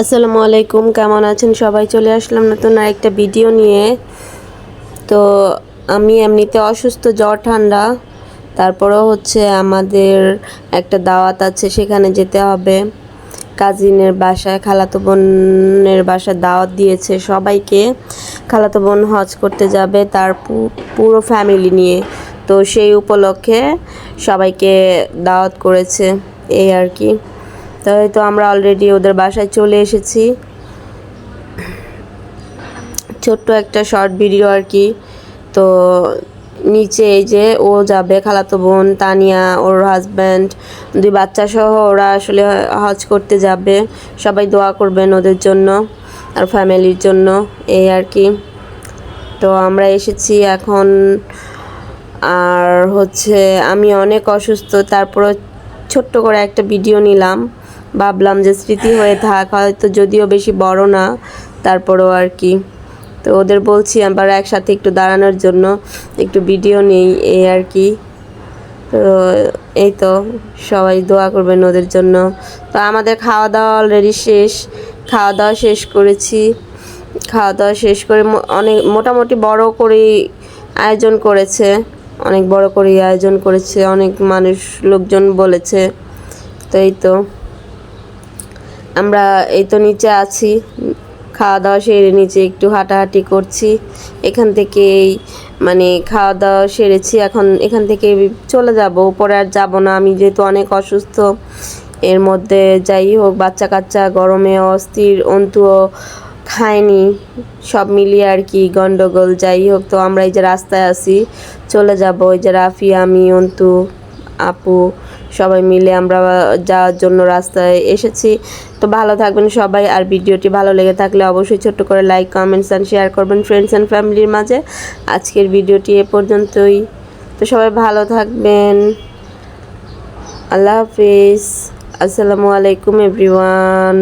আসসালামু আলাইকুম, কেমন আছেন? সবাই চলে আসলাম নতুন আরেকটা ভিডিও নিয়ে। তো আমি এমনিতে অসুস্থ, জ্বর, ঠান্ডা। তারপরেও হচ্ছে আমাদের একটা দাওয়াত আছে, সেখানে যেতে হবে। কাজিনের বাসায়, খালাতো বোনের বাসায় দাওয়াত দিয়েছে সবাইকে। খালাতো বোন হজ করতে যাবে তার পুরো ফ্যামিলি নিয়ে। তো সেই উপলক্ষে সবাইকে দাওয়াত করেছে, এই আর কি। তাই তো আমরা অলরেডি ওদের বাসায় চলে এসেছি। ছোট্ট একটা শর্ট ভিডিও আর কি। তো নিচে এই যে ও যাবে, খালাতো বোন, তানিয়া, ওর হাজব্যান্ড দুই বাচ্চা সহ ওরা আসলে হজ করতে যাবে। সবাই দোয়া করবেন ওদের জন্য আর ফ্যামিলির জন্য, এই আর কি। তো আমরা এসেছি এখন আর হচ্ছে আমি অনেক অসুস্থ তারপরে ছোট্ট করে একটা ভিডিও নিলাম। ভাবলাম যে স্মৃতি হয়ে থাক, হয়তো যদিও বেশি বড় না, তারপরও আর কি। তো ওদের বলছি আবার একসাথে একটু দাঁড়ানোর জন্য একটু ভিডিও নেই, এই আর কি। তো এই তো, সবাই দোয়া করবেন ওদের জন্য। তো আমাদের খাওয়া দাওয়া অলরেডি শেষ। খাওয়া দাওয়া শেষ করেছি। খাওয়া দাওয়া শেষ করে অনেক, মোটামুটি বড় করেই আয়োজন করেছে। অনেক বড় করেই আয়োজন করেছে, অনেক মানুষ, লোকজন বলেছে। তো এই তো। আমরা এই তো নিচে আছি, খাওয়া দাওয়া সেরে নিচে একটু হাঁটাহাঁটি করছি। এখান থেকেই মানে খাওয়া দাওয়া সেরেছি, এখন এখান থেকে চলে যাব, উপরে আর যাব না। আমি যেহেতু অনেক অসুস্থ, এর মধ্যে যাই হোক বাচ্চা কাচ্চা গরমে অস্থির, অন্তুও খায়নি, সব মিলিয়ে আর কি গন্ডগোল। যাই হোক, তো আমরা এই যে রাস্তায় আছি, চলে যাব। ওই যে রাফি আমি, অন্তু, আপু সবাই মিলে আমরা যাওয়ার জন্য রাস্তায় এসেছি। তো ভালো থাকবেন সবাই, আর ভিডিওটি ভালো লেগে থাকলে অবশ্যই ছোট্ট করে লাইক কমেন্টস অ্যান্ড শেয়ার করবেন ফ্রেন্ডস অ্যান্ড ফ্যামিলির মাঝে। আজকের ভিডিওটি এ পর্যন্তই। তো সবাই ভালো থাকবেন। আল্লাহ হাফিজ। আসসালামু আলাইকুম এভরিওয়ান